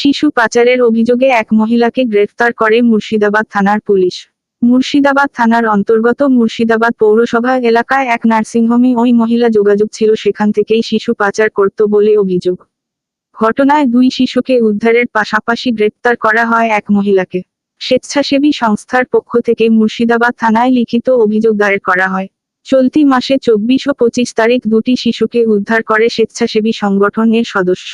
শিশু পাচারের অভিযোগে এক মহিলাকে গ্রেফতার করে মুর্শিদাবাদ থানার পুলিশ। মুর্শিদাবাদ থানার অন্তর্গত মুর্শিদাবাদ পৌরসভা এলাকায় এক নার্সিংহোমে ওই মহিলা যোগাযোগ ছিল, সেখান থেকেই শিশু পাচার করত বলে অভিযোগ। ঘটনায় দুই শিশুকে উদ্ধারের পাশাপাশি গ্রেপ্তার করা হয় এক মহিলাকে। স্বেচ্ছাসেবী সংস্থার পক্ষ থেকে মুর্শিদাবাদ থানায় লিখিত অভিযোগ দায়ের করা হয়। চলতি মাসে চব্বিশ ও পঁচিশ তারিখ দুটি শিশুকে উদ্ধার করে স্বেচ্ছাসেবী সংগঠনের সদস্য।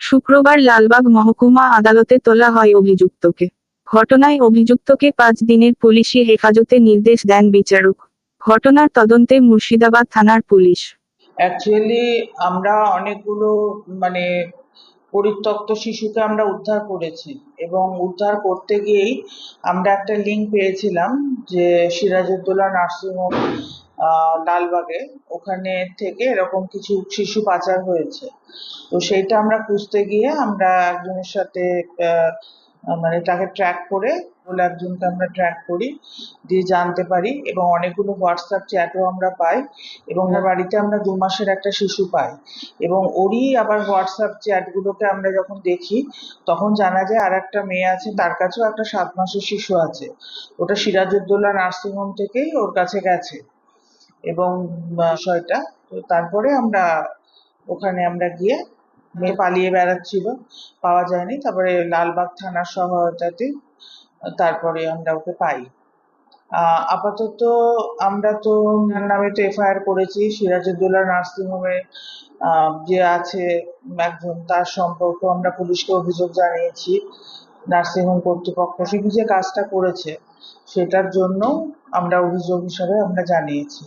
শুক্রবার লালবাগ মহকুমা আদালতে তোলা হয় অভিযুক্তকে। ঘটনায় অভিযুক্তকে পাঁচ দিনের পুলিশি হেফাজতে নির্দেশ দেন বিচারক। ঘটনার তদন্তে মুর্শিদাবাদ থানার পুলিশ। অ্যাকচুয়ালি আমরা অনেকগুলো মানে পরিত্যক্ত শিশুকে আমরা উদ্ধার করেছি এবং উদ্ধার করতে গিয়েই আমরা একটা লিঙ্ক পেয়েছিলাম যে সিরাজউদ্দৌলা নার্সিংহোম লালবাগে ওখানে থেকে এরকম কিছু শিশু পাচার হয়েছে। তো সেইটা আমরা খুঁজতে গিয়ে আমরা একজনের সাথে মানে তাকে ট্র্যাক করে বলে একজনকে আমরা ট্র্যাক করি, দিয়ে জানতে পারি এবং অনেকগুলো হোয়াটসঅ্যাপ চ্যাটও আমরা পাই এবং ওনার বাড়িতে আমরা দু মাসের একটা শিশু পাই এবং ওরই আবার হোয়াটসঅ্যাপ চ্যাটগুলোকে আমরা যখন দেখি, তখন জানা যায় আর একটা মেয়ে আছে, তার কাছেও একটা সাত মাসের শিশু আছে। ওটা সিরাজউদ্দৌলা নার্সিংহোম থেকেই ওর কাছে গেছে এবং বিষয়টা তো তারপরে আমরা ওখানে আমরা গিয়ে মেয়ে পালিয়ে বেড়াচ্ছিল, পাওয়া যায়নি। তারপরে লালবাগ থানার সহায়তাতে তারপরে আমরা ওকে পাই। আপাতত আমরা তো ওনার নামে তো এফআইআর করেছি। সিরাজউদ্দৌলা নার্সিংহোমে যে আছে একজন, তার সম্পর্কে আমরা পুলিশকে অভিযোগ জানিয়েছি। নার্সিংহোম কর্তৃপক্ষ, সে যে কাজটা করেছে। সেটার জন্য আমরা অভিযোগ হিসাবে আমরা জানিয়েছি।